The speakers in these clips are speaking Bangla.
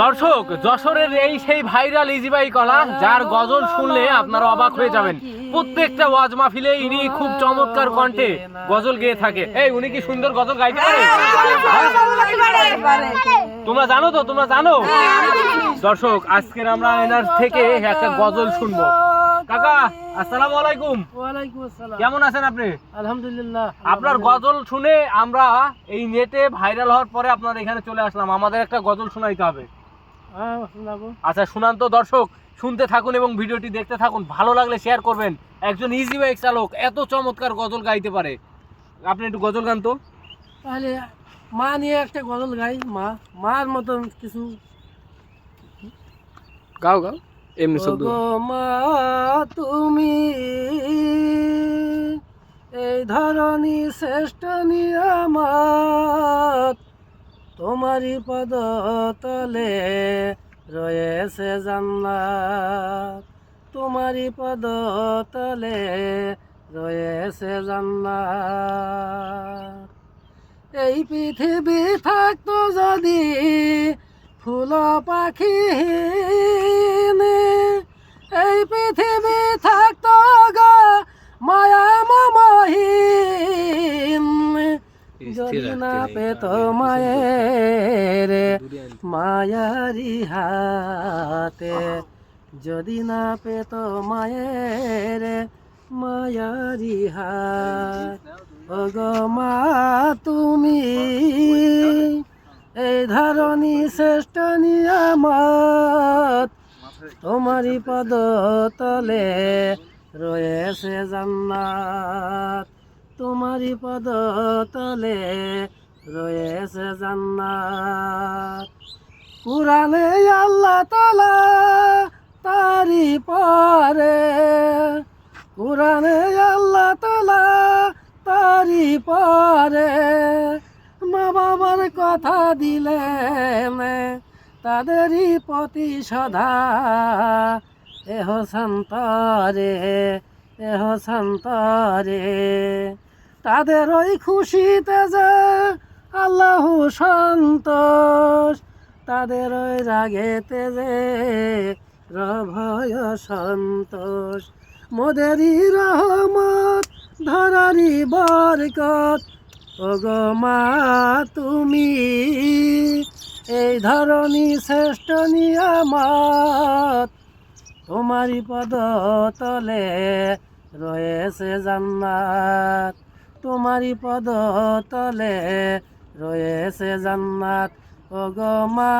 দর্শক যশোরের এই সেই ভাইরাল ইজিবাই কলা যার গজল শুনলে আপনারা অবাক হয়ে যাবেন। প্রত্যেকটা ওয়াজ মাহফিলে ইনি খুব চমৎকার কণ্ঠে গজল গেয়ে থাকে। এই উনি কি সুন্দর গজল গাইতে পারে? তোমরা জানো তো তোমরা জানো? দর্শক আজকের আমরা এনার থেকে একটা গজল শুনব। কাকা আসসালামু আলাইকুম। ওয়ালাইকুম আসসালাম। কেমন আছেন আপনি? আলহামদুলিল্লাহ আপনার গজল শুনে আমরা এই নেটে ভাইরাল হওয়ার পরে আপনার এখানে চলে আসলাম। আমাদের একটা গজল শোনাইতে হবে। হ্যাঁ আচ্ছা শুনান তো দর্শক শুনতে থাকুন এবং ভিডিওটি দেখতে থাকুন। ভালো লাগলে শেয়ার করবেন। একজন ইজি বাইক চালক এত চমৎকার গজল গাইতে পারে। আপনি একটু গজল গান তো। তাহলে মা নিয়ে একটা গজল গাই মা মার মতন কিছু। গাও গাও এমনি ওগো মা তুমি এই ধরনী শ্রেষ্ঠ নিয়ামত তোমারই পদ তলে রয়েছে জান্নাত। তোমারই পদ তলে রয়েছে জান্নাত। এই পৃথিবী থাকতো যদি ফুল পাখি এই পৃথিবী থাকতো পেত মায়ের মায়ারি হাতে। যদি না পেত মায়ের মায়ারি হাত। ওগো মা, তুমি এই ধরনী শ্রেষ্ঠ নিয়ামত। তোমারই পদ তলে রয়েছে জান্নাত। তোমারই পদ তলে রয়েছে জান্নাত। কুরানে আল্লাহ তালা তারি পরে। কুরানে আল্লাহ তালা তারি পরে। মা বাবার কথা দিলেন তাদেরই প্রতি সদা। এহ সন্তরে এহ সন্তরে তাদের ওই খুশিতে যে আল্লাহ সন্তোষ। তাদের ওই রাগেতে যে রভয় সন্তোষ মোদেরই রহমত ধরারি বরকত। ওগো মা, তুমি এই ধরনী শ্রেষ্ঠ নিয়ামত। তোমারই পদ তলে রয়েছে জান্নাত। তোমারই পদ তলে রয়েছে জান্নাত। ওগো মা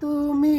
তুমি